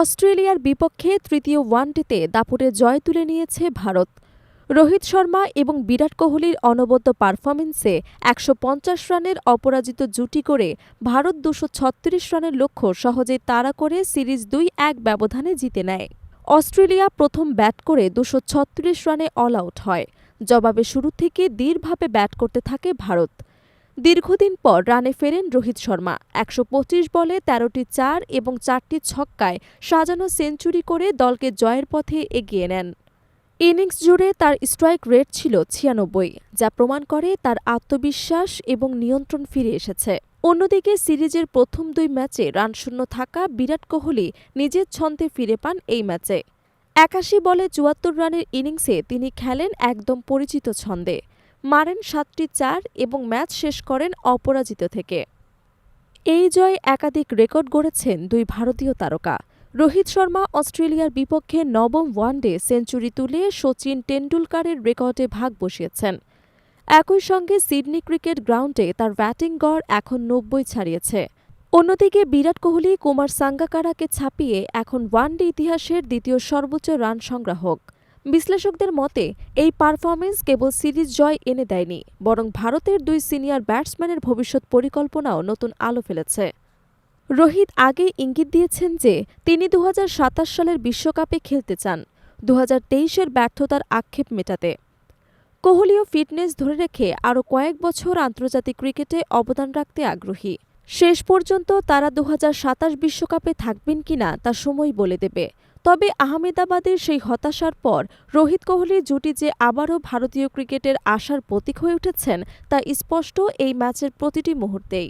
অস্ট্রেলিয়ার বিপক্ষে তৃতীয় ওয়ানডেতে দাপুটে জয় তুলে নিয়েছে ভারত। রোহিত শর্মা এবং বিরাট কোহলির অনবদ্য পারফরমেন্সে একশো পঞ্চাশ রানের অপরাজিত জুটি করে ভারত দুশো রানের লক্ষ্য সহজেই তাড়া করে সিরিজ দুই এক ব্যবধানে জিতে নেয়। অস্ট্রেলিয়া প্রথম ব্যাট করে দুশো রানে অল আউট হয়। জবাবে শুরু থেকে দৃঢ়ভাবে ব্যাট করতে থাকে ভারত। দীর্ঘদিন পর রানে ফেরেন রোহিত শর্মা। একশো পঁচিশ বলে তেরোটি চার এবং চারটি ছক্কায় সাজানো সেঞ্চুরি করে দলকে জয়ের পথে এগিয়ে নেন। ইনিংস জুড়ে তার স্ট্রাইক রেট ছিল ছিয়ানব্বই, যা প্রমাণ করে তার আত্মবিশ্বাস এবং নিয়ন্ত্রণ ফিরে এসেছে। অন্যদিকে সিরিজের প্রথম দুই ম্যাচে রানশূন্য থাকা বিরাট কোহলি নিজের ছন্দে ফিরে পান এই ম্যাচে। একাশি বলে চুয়াত্তর রানের ইনিংসে তিনি খেলেন একদম পরিচিত ছন্দে। মারেন সাতটি চার এবং ম্যাচ শেষ করেন অপরাজিত থেকে। এই জয় একাধিক রেকর্ড গড়েছেন দুই ভারতীয় তারকা। রোহিত শর্মা অস্ট্রেলিয়ার বিপক্ষে নবম ওয়ানডে সেঞ্চুরি তুলে সচিন টেন্ডুলকারের রেকর্ডে ভাগ বসিয়েছেন। একই সঙ্গে সিডনি ক্রিকেট গ্রাউন্ডে তার ব্যাটিং গড় এখন নব্বই ছাড়িয়েছে। অন্যদিকে বিরাট কোহলি, কুমার সাঙ্গাকারাকে ছাপিয়ে এখন ওয়ানডে ইতিহাসের দ্বিতীয় সর্বোচ্চ রান সংগ্রাহক। বিশ্লেষকদের মতে, এই পারফরমেন্স কেবল সিরিজ জয় এনে দেয়নি, বরং ভারতের দুই সিনিয়র ব্যাটসম্যানের ভবিষ্যৎ পরিকল্পনাও নতুন আলো ফেলেছে। রোহিত আগে ইঙ্গিত দিয়েছেন যে, তিনি দু হাজার সাতাশ সালের বিশ্বকাপে খেলতে চান দু এর ব্যর্থতার আক্ষেপ মেটাতে। কোহলিও ফিটনেস ধরে রেখে আরও কয়েক বছর আন্তর্জাতিক ক্রিকেটে অবদান রাখতে আগ্রহী। শেষ পর্যন্ত তারা দু বিশ্বকাপে থাকবেন কিনা তা সময় বলে দেবে। তবে আহমেদাবাদের সেই হতাশার পর রোহিত কোহলির জুটি যে আবারও ভারতীয় ক্রিকেটের আশার প্রতীক হয়ে উঠেছেন, তা স্পষ্ট এই ম্যাচের প্রতিটি মুহূর্তেই।